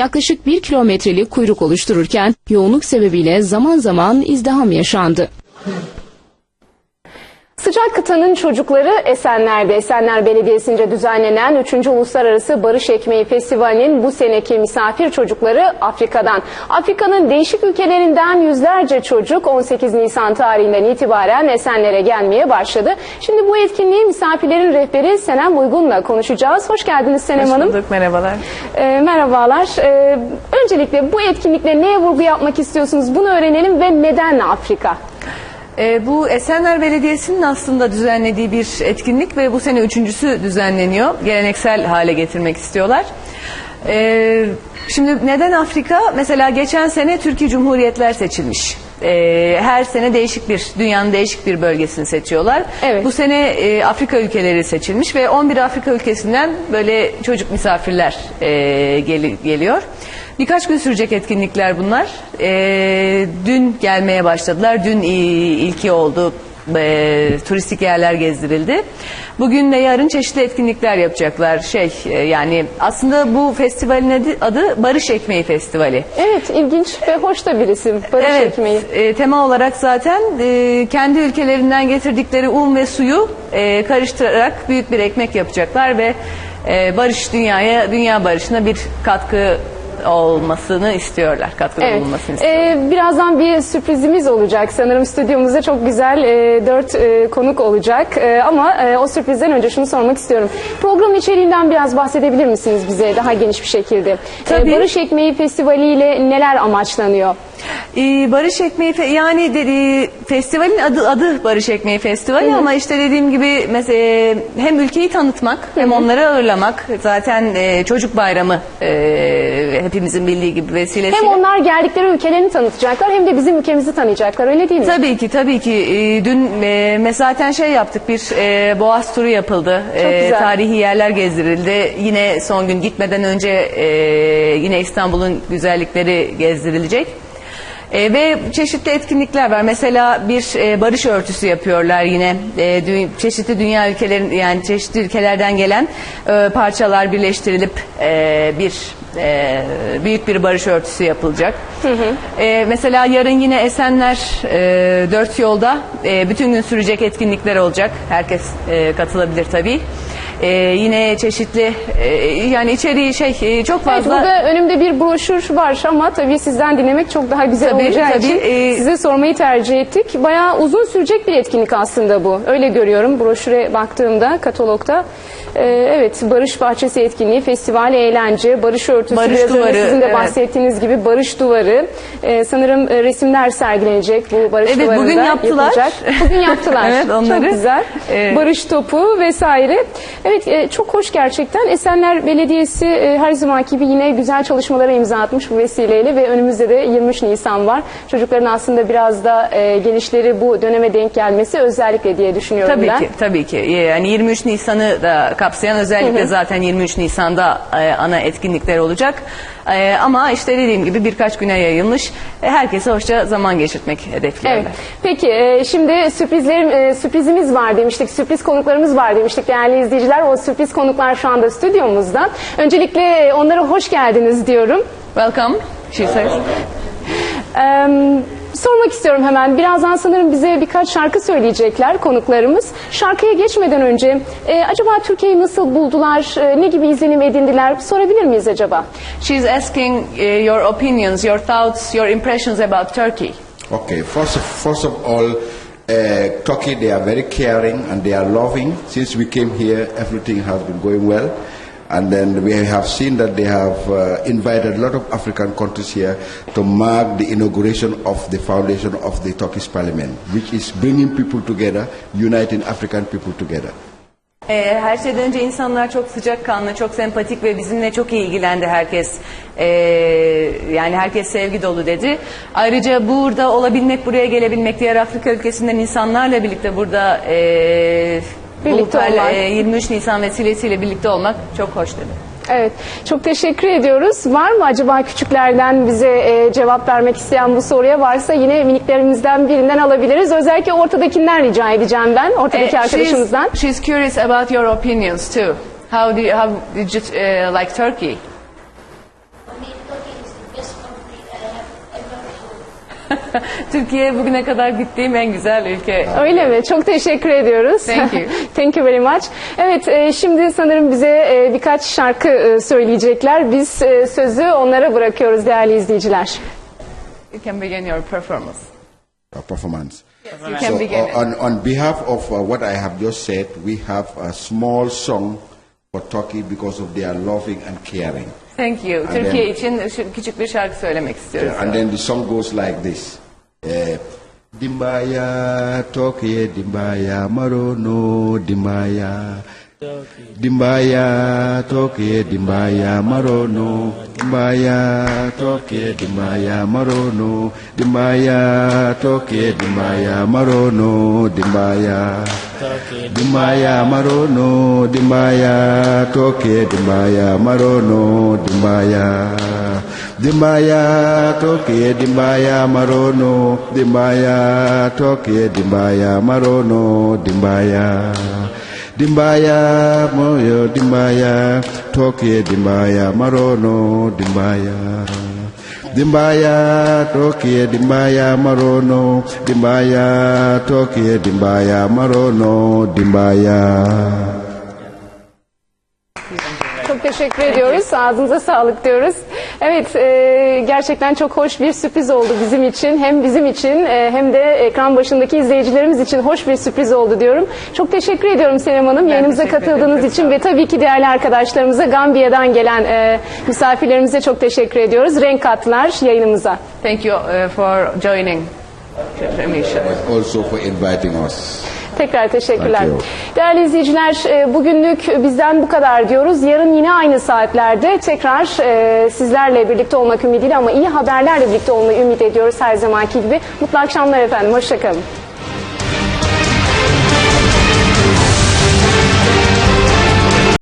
yaklaşık bir kilometrelik kuyruk oluştururken yoğunluk sebebiyle zaman zaman izdiham yaşandı. Sıcak kıtanın çocukları Esenler'de. Esenler Belediyesi'nce düzenlenen 3. Uluslararası Barış Ekmeği Festivali'nin bu seneki misafir çocukları Afrika'dan. Afrika'nın değişik ülkelerinden yüzlerce çocuk 18 Nisan tarihinden itibaren Esenler'e gelmeye başladı. Şimdi bu etkinliği misafirlerin rehberi Senem Uygun'la konuşacağız. Hoş geldiniz Senem Hoş Hanım. bulduk, merhabalar. Ee, merhabalar. Ee, öncelikle bu etkinlikle neye vurgu yapmak istiyorsunuz? Bunu öğrenelim ve neden Afrika? Ee, bu Esenler Belediyesi'nin aslında düzenlediği bir etkinlik ve bu sene üçüncüsü düzenleniyor. Geleneksel hale getirmek istiyorlar. Ee, şimdi neden Afrika? Mesela geçen sene Türkiye Cumhuriyetler seçilmiş. Ee, her sene değişik bir, dünyanın değişik bir bölgesini seçiyorlar. Evet. Bu sene e, Afrika ülkeleri seçilmiş ve 11 Afrika ülkesinden böyle çocuk misafirler e, geli- geliyor. Birkaç gün sürecek etkinlikler bunlar. Ee, dün gelmeye başladılar. Dün ilki oldu. Ee, turistik yerler gezdirildi. Bugün ve yarın çeşitli etkinlikler yapacaklar. Şey e, yani aslında bu festivalin adı, adı Barış Ekmeği Festivali. Evet, ilginç ve hoş da bir isim. Barış Evet, Ekmeği. e, tema olarak zaten e, kendi ülkelerinden getirdikleri un ve suyu e, karıştırarak büyük bir ekmek yapacaklar ve e, barış dünyaya, dünya barışına bir katkı olmasını istiyorlar. Katkıda Evet. bulunmasını istiyorlar. Ee, birazdan bir sürprizimiz olacak. Sanırım stüdyomuzda çok güzel e, dört e, konuk olacak. E, ama e, o sürprizden önce şunu sormak istiyorum. Programın içeriğinden biraz bahsedebilir misiniz bize daha geniş bir şekilde? Tabii. Barış Ekmeği Festivali ile neler amaçlanıyor? Ee, Barış Ekmeği Fe- yani dedi, festivalin adı adı Barış Ekmeği Festivali ama işte dediğim gibi mesela hem ülkeyi tanıtmak hem onları ağırlamak zaten e, çocuk bayramı e, hepimizin bildiği gibi vesilesiyle. Hem onlar geldikleri ülkelerini tanıtacaklar hem de bizim ülkemizi tanıyacaklar öyle değil mi? Tabii ki tabii ki Ee, dün e, zaten şey yaptık bir e, Boğaz turu yapıldı. E, güzel. tarihi yerler gezdirildi. Yine son gün gitmeden önce e, yine İstanbul'un güzellikleri gezdirilecek. E, ve çeşitli etkinlikler var. Mesela bir e, barış örtüsü yapıyorlar yine. E, dü- çeşitli dünya ülkelerin yani çeşitli ülkelerden gelen e, parçalar birleştirilip e, bir e, büyük bir barış örtüsü yapılacak. E, mesela yarın yine Esenler e, dört yolda e, bütün gün sürecek etkinlikler olacak. Herkes e, katılabilir tabii. E, yine çeşitli e, yani içeriği şey e, çok Evet, fazla burada önümde bir broşür var ama tabii sizden dinlemek çok daha güzel Tabii, olacağı tabii. için Ee, size sormayı tercih ettik. Bayağı uzun sürecek bir etkinlik aslında bu. Öyle görüyorum broşüre baktığımda katalogda. Ee, evet Barış Bahçesi etkinliği, festival eğlence, barış örtüsü, Barış biraz duvarı, sizin de evet. bahsettiğiniz gibi barış duvarı. Ee, sanırım e, resimler sergilenecek bu barış Evet, duvarında. bugün yaptılar. yapılacak. Bugün yaptılar. Evet, onları. Çok güzel. Evet. Barış topu vesaire. Evet e, çok hoş gerçekten. Esenler Belediyesi e, her zamanki gibi yine güzel çalışmalara imza atmış bu vesileyle ve önümüzde de 23 Nisan var. Çocukların aslında biraz da e, gelişleri bu döneme denk gelmesi özellikle diye düşünüyorum Tabii ben. ki, tabii ki. Yani 23 Nisan'ı da kapsayan özellikle zaten 23 Nisan'da e, ana etkinlikler olacak. E, ama işte dediğim gibi birkaç güne yayılmış. E, herkese hoşça zaman geçirtmek hedefliyorlar. Evet. Peki e, şimdi sürprizlerim e, sürprizimiz var demiştik. Sürpriz konuklarımız var demiştik değerli izleyiciler. O sürpriz konuklar şu anda stüdyomuzda. Öncelikle onlara hoş geldiniz diyorum. Welcome, she says. Eee, sormak istiyorum hemen. Birazdan sanırım bize birkaç şarkı söyleyecekler konuklarımız. Şarkıya geçmeden önce e, acaba Türkiye'yi nasıl buldular? E, ne gibi izlenim edindiler? Sorabilir miyiz acaba? She's asking uh, your opinions, your thoughts, your impressions about Turkey. Okay, first of, first of all, uh, Turkey, they are very caring and they are loving. Since we came here, everything has been going well. And then we have seen that they have uh, invited a lot of African countries here to mark the inauguration of the foundation of the Turkish parliament, which is bringing people together, uniting African people together. Ee, her şeyden önce insanlar çok sıcakkanlı, çok sempatik ve bizimle çok iyi ilgilendi herkes. Ee, yani herkes sevgi dolu dedi. Ayrıca burada olabilmek, buraya gelebilmek, diğer Afrika ülkesinden insanlarla birlikte burada e, Birlikte Bulutlar'la, olmak. e, 23 Nisan vesilesiyle birlikte olmak çok hoş dedi. Evet, çok teşekkür ediyoruz. Var mı acaba küçüklerden bize e, cevap vermek isteyen bu soruya varsa yine miniklerimizden birinden alabiliriz. Özellikle ortadakinden rica edeceğim ben, ortadaki Ee, arkadaşımızdan. She's, she's curious about your opinions too. How do you, how did you uh, like Turkey? I mean, Türkiye bugüne kadar gittiğim en güzel ülke. Öyle mi? Çok teşekkür ediyoruz. Thank you. Thank you very much. Evet, e, şimdi sanırım bize e, birkaç şarkı e, söyleyecekler. Biz e, sözü onlara bırakıyoruz değerli izleyiciler. You can begin your performance. uh, performance. You So, can begin. uh, on, on behalf of uh, what I have just said, we have a small song for Turkey because of their loving and caring. Thank you. And Türkiye then- için şu küçük bir şarkı söylemek istiyoruz. And then the song goes like this. Eh, Dimbaya toke dimbaya marono dimbaya Dimbaya toke dimbaya marono dimbaya toke dimbaya marono dimbaya toke dimbaya marono dimbaya dimbaya marono dimbaya toke. Dimbaya marono dimbaya dimbaya toke dimbaya marono dimbaya toke dimbaya marono dimbaya dimbaya moyo dimbaya toke dimbaya marono dimbaya dimbaya tokie dimbaya marono. Dimbaya tokie dimbaya marono. Dimbaya teşekkür ediyoruz. Ağzınıza sağlık diyoruz. Evet, e, gerçekten çok hoş bir sürpriz oldu bizim için. Hem bizim için e, hem de ekran başındaki izleyicilerimiz için hoş bir sürpriz oldu diyorum. Çok teşekkür ediyorum Senem Hanım. Yayınımıza teşekkür katıldığınız ederim. için ve tabii ki değerli arkadaşlarımıza Gambiya'dan gelen e, misafirlerimize çok teşekkür ediyoruz. Renk kattılar yayınımıza. Thank you uh, for joining also for inviting us Tekrar teşekkürler. Değerli izleyiciler e, bugünlük bizden bu kadar diyoruz. Yarın yine aynı saatlerde tekrar e, sizlerle birlikte olmak ümidiyle ama iyi haberlerle birlikte olmayı ümit ediyoruz her zamanki gibi. Mutlu akşamlar efendim. Hoşçakalın.